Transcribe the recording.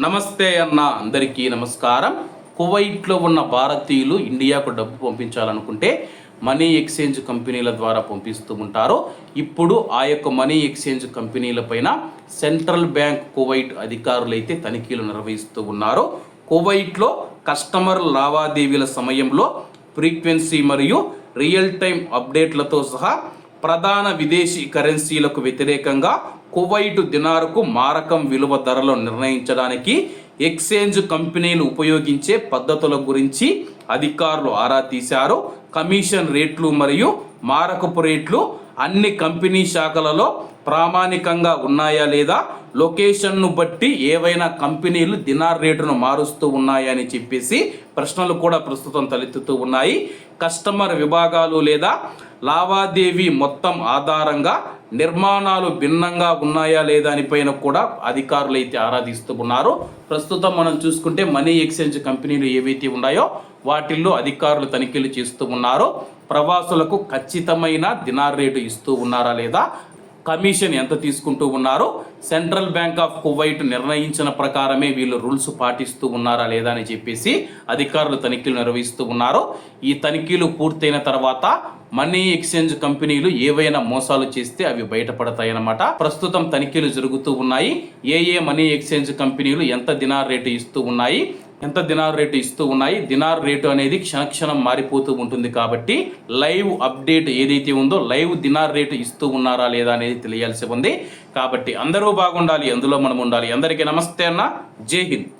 నమస్తే అన్న అందరికీ నమస్కారం. కువైట్లో ఉన్న భారతీయులు ఇండియాకు డబ్బు పంపించాలనుకుంటే మనీ ఎక్స్చేంజ్ కంపెనీల ద్వారా పంపిస్తూ ఉంటారు. ఇప్పుడు ఆ యొక్క మనీ ఎక్స్చేంజ్ కంపెనీల పైన సెంట్రల్ బ్యాంక్ కువైట్ అధికారులు అయితే తనిఖీలు నిర్వహిస్తూ ఉన్నారు. కువైట్లో కస్టమర్ లావాదేవీల సమయంలో ఫ్రీక్వెన్సీ మరియు రియల్ టైం అప్డేట్లతో సహా ప్రధాన విదేశీ కరెన్సీలకు వ్యతిరేకంగా కువైటు దినారుకు మారకం విలువ ధరలు నిర్ణయించడానికి ఎక్స్చేంజ్ కంపెనీలు ఉపయోగించే పద్ధతుల గురించి అధికారులు ఆరా తీశారు. కమిషన్ రేట్లు మరియు మారకపు రేట్లు అన్ని కంపెనీ శాఖలలో ప్రామాణికంగా ఉన్నాయా లేదా? లొకేషన్ను బట్టి ఏవైనా కంపెనీలు దినార్ రేటును మారుస్తూ ఉన్నాయా అని చెప్పేసి ప్రశ్నలు కూడా ప్రస్తుతం తలెత్తుతూ ఉన్నాయి. కస్టమర్ విభాగాలు లేదా లావాదేవీ మొత్తం ఆధారంగా నిర్మాణాలు భిన్నంగా ఉన్నాయా లేదా అని పైన కూడా అధికారులు అయితే ఆరాధిస్తూ ఉన్నారు. ప్రస్తుతం మనం చూసుకుంటే మనీ ఎక్స్చేంజ్ కంపెనీలు ఏవైతే ఉన్నాయో వాటిల్లో అధికారులు తనిఖీలు చేస్తూ ఉన్నారు. ప్రవాసులకు ఖచ్చితమైన దినార్ రేటు ఇస్తూ ఉన్నారా లేదా? కమిషన్ ఎంత తీసుకుంటూ ఉన్నారో సెంట్రల్ బ్యాంక్ ఆఫ్ కువైట్ నిర్ణయించిన ప్రకారమే వీళ్ళు రూల్స్ పాటిస్తూ ఉన్నారా లేదా అని చెప్పేసి అధికారులు తనిఖీలు నిర్వహిస్తూ ఉన్నారు ఈ తనిఖీలు పూర్తయిన తర్వాత మనీ ఎక్స్చేంజ్ కంపెనీలు ఏవైనా మోసాలు చేస్తే అవి బయటపడతాయన్నమాట. ప్రస్తుతం తనిఖీలు జరుగుతూ ఉన్నాయి. ఏ ఏ మనీ ఎక్స్చేంజ్ కంపెనీలు ఎంత దినార్ రేటు ఇస్తూ ఉన్నాయి? ఎంత దినార్ రేటు ఇస్తూ ఉన్నాయి? దినార్ రేటు అనేది క్షణక్షణం మారిపోతూ ఉంటుంది కాబట్టి లైవ్ అప్డేట్ ఏదైతే ఉందో లైవ్ దినార్ రేటు ఇస్తూ ఉన్నారా లేదా అనేది తెలియాల్సి ఉంది. కాబట్టి అందరూ బాగుండాలి అందులో మనం ఉండాలి. అందరికీ నమస్తే అన్న. జై హింద్.